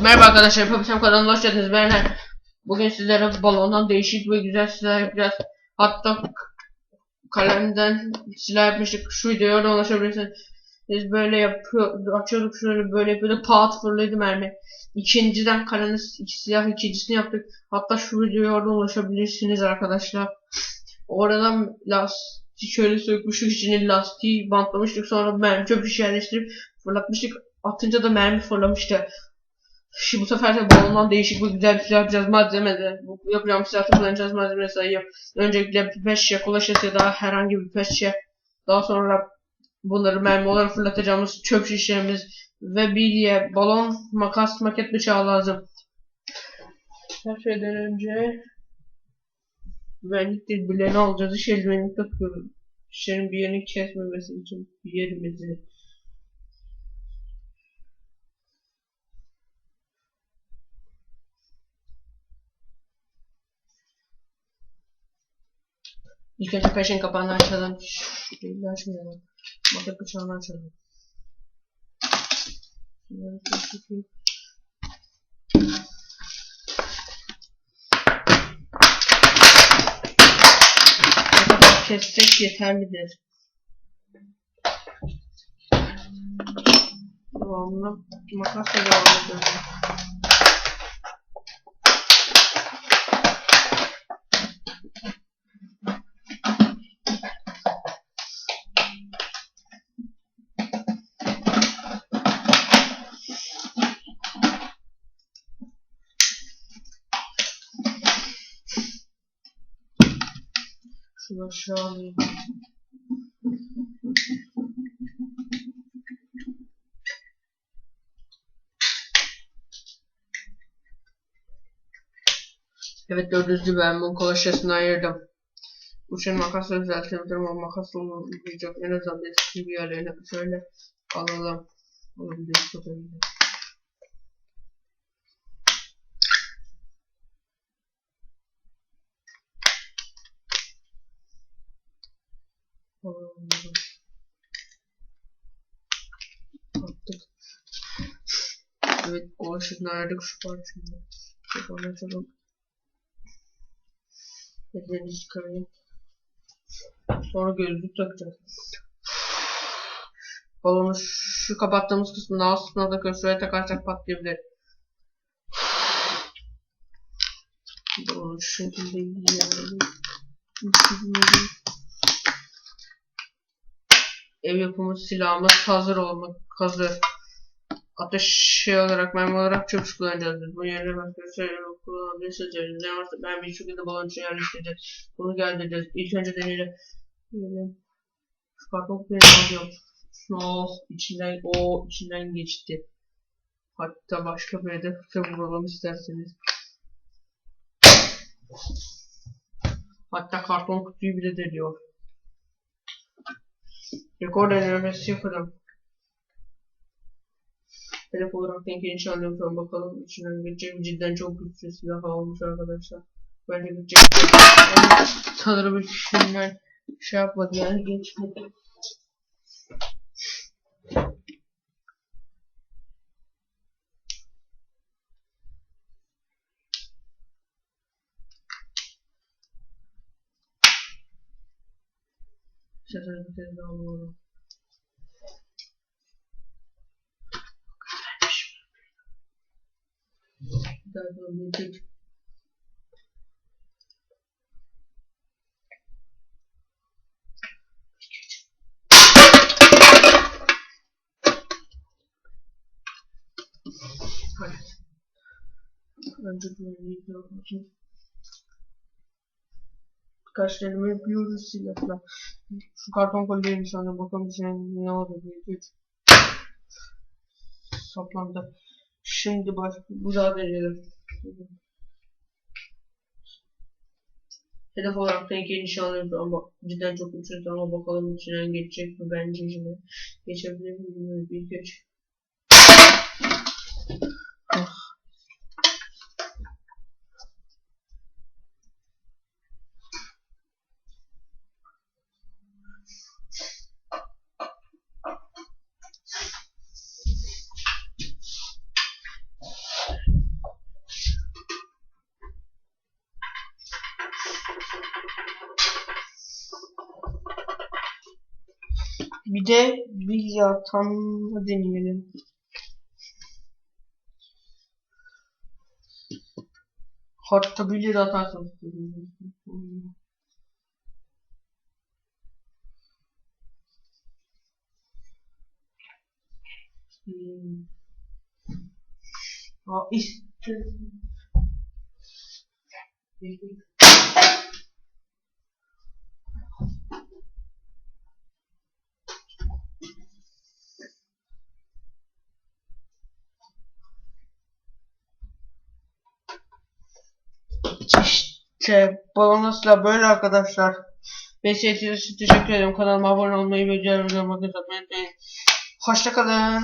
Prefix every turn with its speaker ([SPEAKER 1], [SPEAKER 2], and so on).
[SPEAKER 1] Merhaba arkadaşlar, Papisem kanalına hoş geldiniz. Ben Er. Bugün sizlere balondan değişik ve güzel silah yapacağız. Hatta kalemden silah yapmıştık. Şu videoya da ulaşabilirsiniz. Biz böyle yapıyor, açıyorduk şöyle böyle böyle pat fırlıyordu mermi. İkinciden kalenin iki silah ikincisini yaptık. Hatta şu videoya orada ulaşabilirsiniz arkadaşlar. Oradan lastik şöyle sökmüştük içine lastiği bantlamıştık sonra mermi çöp yerleştirip fırlatmıştık. Atınca da mermi fırlamıştı. Şimdi bu sefer de balondan değişik ve güzel bir silah yapacağız malzeme de. Bu yapacağım silahı kullanacağız malzeme sayayım. Öncelikle bir kola şişesi ya da herhangi bir pet şişe. Daha sonra bunları mermi olarak fırlatacağımız çöp şişemiz ve bilye, balon, makas, maket bıçağı lazım. Her şeyden önce güvenlik tedbirlerini alacağız. İş eldivenini takıyoruz. Şişenin bir yerini kesmemesi için bir yerimizi. İlk önce peşin kapağını açalım. Şurayı açmayalım. Maket bıçağını açalım. Ne kessek yeterlidir. Devamlı makasla devam ediyorum. Aşağı alayım. Evet gördüğünüz gibi ben bunun kolaşyasını ayırdım. Şey makasla düzeltebilirim ama makasla olmayacak. En azından eski bir yerlerine şöyle alalım. Olabilir tutabilir. Attık. Evet kolaşyasını ayırdık şu parçayı. Şuradan açalım. Ellerini çıkarayım. Sonra gözlük takacağız. Balonu şu kapattığımız kısmını altına da köşeye takarsak patlayabilir. Balonu şu şekilde yiyelim. Ev yapımı silahımız hazır olmak hazır. Ateş şey olarak mermi olarak çöp kullanacağız. Bu yerine başka şeyler kullanabilirsiniz. Ne varsa ben bir şekilde balon için yerleştireceğiz. Bunu geldireceğiz. İlk önce deneyelim. Şu karton kutuyu alıyorum. Oh içinden o içinden geçti. Hatta başka bir hedefe vuralım isterseniz. Hatta karton kutuyu bile deliyor. Rekor denemesi yapalım. Hedef olarak geniş alıyorum sonra bakalım içinden geçecek? Cidden çok güçlü silah olmuş arkadaşlar. Bence geçecek. Sanırım içinden şey yapmadı yani geçmedi. Sesini bir kez daha alıyorum. Galiba gelecek. Evet. Önce güvenliği deneme yapıyoruz silahla. Şu karton kolyenin sonra bakalım içine ne oldu diye. Saplandı. Şimdi baş bu daha deneyelim. Hedef olarak tehlikeli nişanlıyoruz ama cidden çok uçuyoruz ama bakalım içinden geçecek mi bence yine. Geçebilir mi bilmiyorum bir geç. Ah. Bir de Villatan'ı deneyelim. Hatta bilir atarsın. Hmm. Aa, işte. İşte Balonas'la böyle arkadaşlar. Beni seyrettiğiniz için teşekkür ederim. Kanalıma abone olmayı ve diğer atmayı unutmayın. Hoşçakalın.